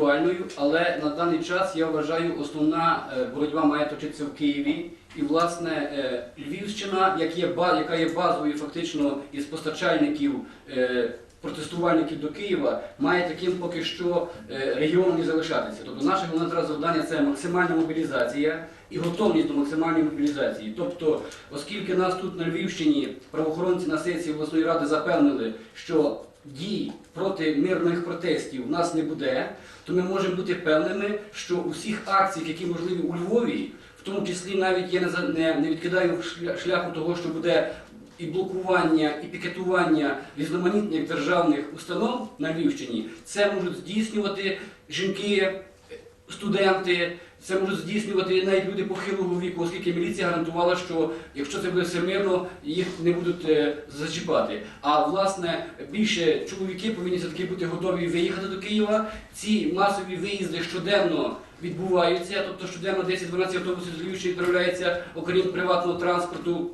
актуальною, але на даний час я вважаю, основна е, боротьба має точитися в Києві. І, власне, е, Львівщина, яка є базовою фактично із постачальників е, протестувальників до Києва, має таким поки що регіоном і залишатися. Тобто наше головне завдання це максимальна мобілізація і готовність до максимальної мобілізації. Тобто, оскільки нас тут на Львівщині правоохоронці на сесії обласної ради запевнили, що дій проти мирних протестів в нас не буде, то ми можемо бути певними, що у всіх акціях, які можливі у Львові, в тому числі навіть я не, не, відкидаю шля- шляху того, що буде і блокування, і пікетування різноманітних державних установ на Львівщині, це можуть здійснювати жінки, студенти, це можуть здійснювати навіть люди похилого віку, оскільки міліція гарантувала, що якщо це буде все мирно, їх не будуть е, зачіпати. А власне більше чоловіки повинні все-таки бути готові виїхати до Києва. Ці масові виїзди щоденно відбуваються, тобто щоденно 10-12 автобусів з Львівщини відправляється, окрім приватного транспорту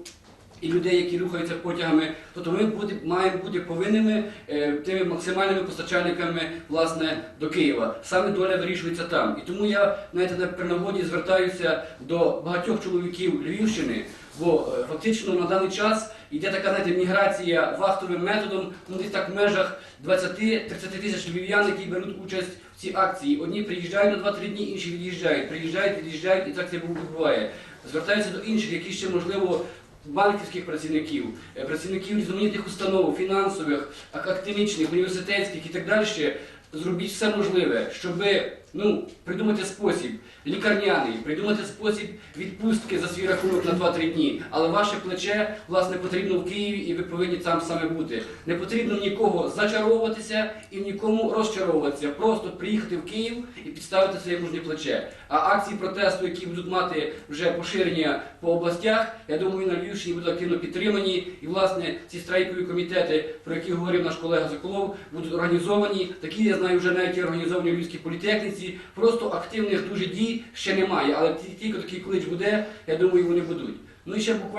і людей, які рухаються потягами. Тобто ми буде, маємо бути повинними е, тими максимальними постачальниками власне до Києва. Саме доля вирішується там. І тому я знаєте, на- нагоді звертаюся до багатьох чоловіків Львівщини, бо е, фактично на даний час йде така знаєте, міграція вахтовим методом, ну десь так в межах 20-30 тисяч львів'ян, які беруть участь в цій акції. Одні приїжджають на 2-3 дні, інші від'їжджають. Приїжджають, від'їжджають, і так це відбуває. Звертаюся до інших, які ще можливо банківських працівників, е, працівників різноманітних установ, фінансових, академічних, університетських і так далі. Зробіть все можливе, щоб ну, придумати спосіб лікарняний, придумати спосіб відпустки за свій рахунок на 2-3 дні. Але ваше плече власне потрібно в Києві, і ви повинні там саме бути. Не потрібно нікого зачаровуватися і нікому розчаровуватися. Просто приїхати в Київ і підставити своє мужнє плече. А акції протесту, які будуть мати вже поширення по областях, я думаю, на Львівщині будуть активно підтримані. І власне ці страйкові комітети, про які говорив наш колега Соколов, будуть організовані. Такі я знаю, вже навіть організовані в Львівській політехніці. Просто активних дуже дій ще немає. Але ті- тільки такий клич буде, я думаю, вони будуть. Ну і ще буквально.